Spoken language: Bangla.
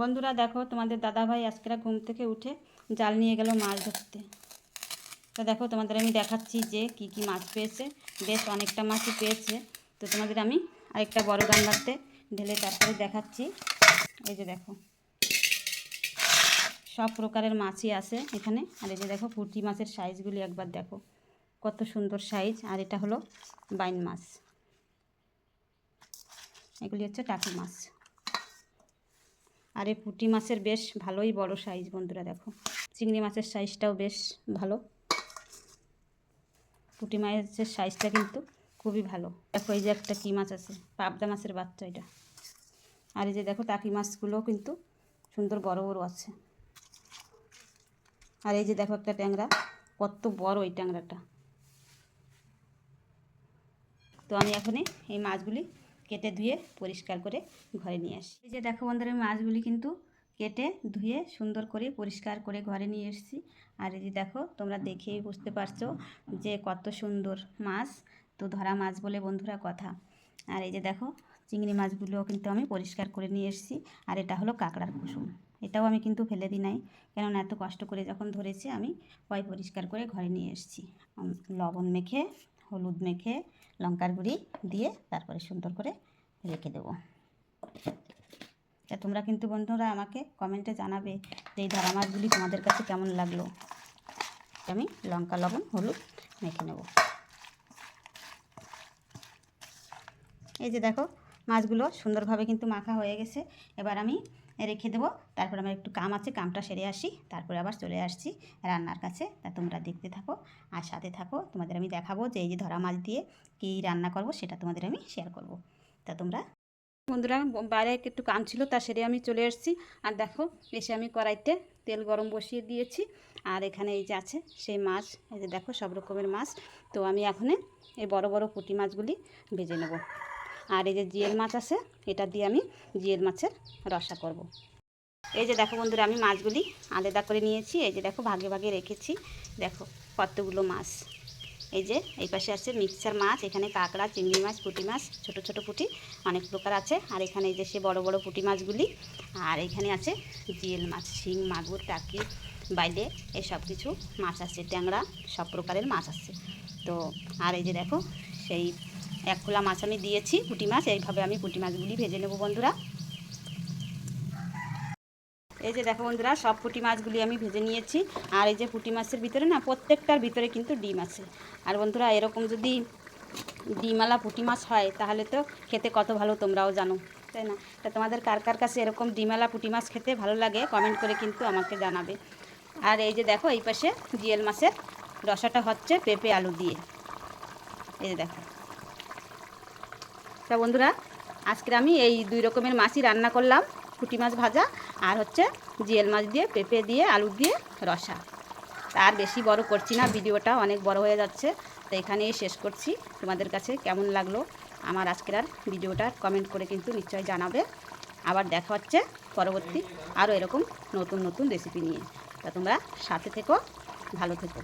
বন্ধুরা দেখো, তোমাদের দাদাভাই আজকেরা ঘুম থেকে উঠে জাল নিয়ে গেল মাছ ধরতে। তো দেখো, তোমাদের আমি দেখাচ্ছি যে কি কি মাছ পেয়েছে। বেশ অনেকটা মাছই পেয়েছে। তো তোমাদের আমি আরেকটা বড় গামলাতে ঢেলে তারপরে দেখাচ্ছি। এই যে দেখো, সব প্রকারের মাছই আছে এখানে। আর এই যে দেখো পুঁটি মাছের সাইজগুলি একবার দেখো। কত সুন্দর সাইজ। আর এটা হলো বাইন মাছ। এগুলি হচ্ছে টাকি মাছ। আর এই পুঁটি মাছের বেশ ভালোই বড় সাইজ বন্ধুরা দেখো। চিংড়ি মাছের সাইজটাও বেশ ভালো। পুঁটি মাছের সাইজটা কিন্তু খুবই ভালো। দেখো এই যে একটা কী মাছ আছে? পাবদা মাছের বাচ্চা এটা। আর এই যে দেখো টাকি মাছগুলোও কিন্তু সুন্দর বড় বড় আছে। আর এই যে দেখো একটা ট্যাংরা, কত বড় এই ট্যাংরাটা। তো আমি এখনই এই মাছগুলি কেটে ধুয়ে পরিষ্কার করে ঘরে নিয়ে আসি। এই যে দেখো বন্ধুরা, মাছগুলি কিন্তু কেটে ধুয়ে সুন্দর করে পরিষ্কার করে ঘরে নিয়ে এসেছি। আর এই যে দেখো, তোমরা দেখেই বুঝতে পারছ যে কত সুন্দর মাছ, তো ধরা মাছ বলে বন্ধুরা কথা। আর এই যে দেখো, চিংড়ি মাছগুলোও কিন্তু আমি পরিষ্কার করে নিয়ে এসেছি। আর এটা হলো কাঁকড়ার কুসুম। এটাও আমি কিন্তু ফেলে দিই নাই, কেননা এত কষ্ট করে যখন ধরেছি আমি পয় পরিষ্কার করে ঘরে নিয়ে এসেছি। লবণ মেখে হলুদ মেখে লঙ্কার গুঁড়ি দিয়ে তারপরে সুন্দর করে রেখে দেবো। তা তোমরা কিন্তু বন্ধুরা আমাকে কমেন্টে জানাবে যে এই ধরা মাছগুলি তোমাদের কাছে কেমন লাগল। আমি লঙ্কা, লবণ, হলুদ মেখে নেব। এই যে দেখো, মাছগুলো সুন্দরভাবে কিন্তু মাখা হয়ে গেছে। এবার আমি রেখে দেবো। তারপর আমার একটু কাম আছে, কামটা সেরে আসি। তারপরে আবার চলে আসছি রান্নার কাছে। তা তোমরা দেখতে থাকো আর সাথে থাকো। তোমাদের আমি দেখাবো যে এই যে ধরা মাছ দিয়ে কী রান্না করব, সেটা তোমাদের আমি শেয়ার করব। তা তোমরা বন্ধুরা, বাইরে একটু কাম ছিল, তা সেরে আমি চলে এসেছি আর দেখো, এসে আমি কড়াইতে তেল গরম বসিয়ে দিয়েছি। আর এখানে এই যে আছে, সেই মাছ, এই যে দেখো সব রকমের মাছ। তো আমি এখন এই বড় বড় পুঁটি মাছগুলি ভেজে নেব। আর এই যে জিয়েল মাছ আছে, এটা দিয়ে আমি জিয়েল মাছের রসা করব। এই যে দেখো বন্ধুরা, আমি মাছগুলি আলাদা করে নিয়েছি। এই যে দেখো, ভাগে ভাগে রেখেছি। দেখো কতগুলো মাছ। এই যে এই পাশে আছে মিক্সার মাছ, এখানে কাঁকড়া, চিংড়ি মাছ, পুঁটি মাছ, ছোট ছোট পুঁটি, অনেক প্রকার আছে। আর এখানে এই যে সে বড় বড় পুঁটি মাছগুলি, আর এখানে আছে জিয়েল মাছ, শিং, মাগুর, টাকি, বাইলে, এই সব কিছু মাছ আছে, ট্যাংরা, সব প্রকারের মাছ আছে। তো, আর এই যে দেখো, সেই এক খোলা মাছ আমি দিয়েছি, পুঁটি মাছ। এইভাবে আমি পুঁটি মাছগুলি ভেজে নেব বন্ধুরা। এই যে দেখো বন্ধুরা, সব পুঁটি মাছগুলি আমি ভেজে নিয়েছি। আর এই যে পুঁটি মাছের ভিতরে না, প্রত্যেকটার ভিতরে কিন্তু ডিম আছে। আর বন্ধুরা, এরকম যদি ডিমালা পুঁটি মাছ হয়, তাহলে তো খেতে কত ভালো তোমরাও জানো, তাই না? তা তোমাদের কার কার কাছে এরকম ডিমালা পুঁটি মাছ খেতে ভালো লাগে কমেন্ট করে কিন্তু আমাকে জানাবে। আর এই যে দেখো, এই পাশে জিয়েল মাছের রসাটা হচ্ছে পেঁপে আলু দিয়ে। এই যে দেখো। তা বন্ধুরা আজকে আমি এই দুই রকমের মাছই রান্না করলাম, পুঁটি মাছ ভাজা আর হচ্ছে জিয়েল মাছ দিয়ে, পেঁপে দিয়ে, আলু দিয়ে রসা। আর বেশি বড় করছি না, ভিডিওটা অনেক বড় হয়ে যাচ্ছে, তো এখানেই শেষ করছি। তোমাদের কাছে কেমন লাগল আমার আজকের আর ভিডিওটা কমেন্ট করে কিন্তু নিশ্চয়ই জানাবে। আবার দেখা হচ্ছে পরবর্তী আরও এরকম নতুন নতুন রেসিপি নিয়ে। তা তোমরা সাথে থেকো, ভালো থেকো।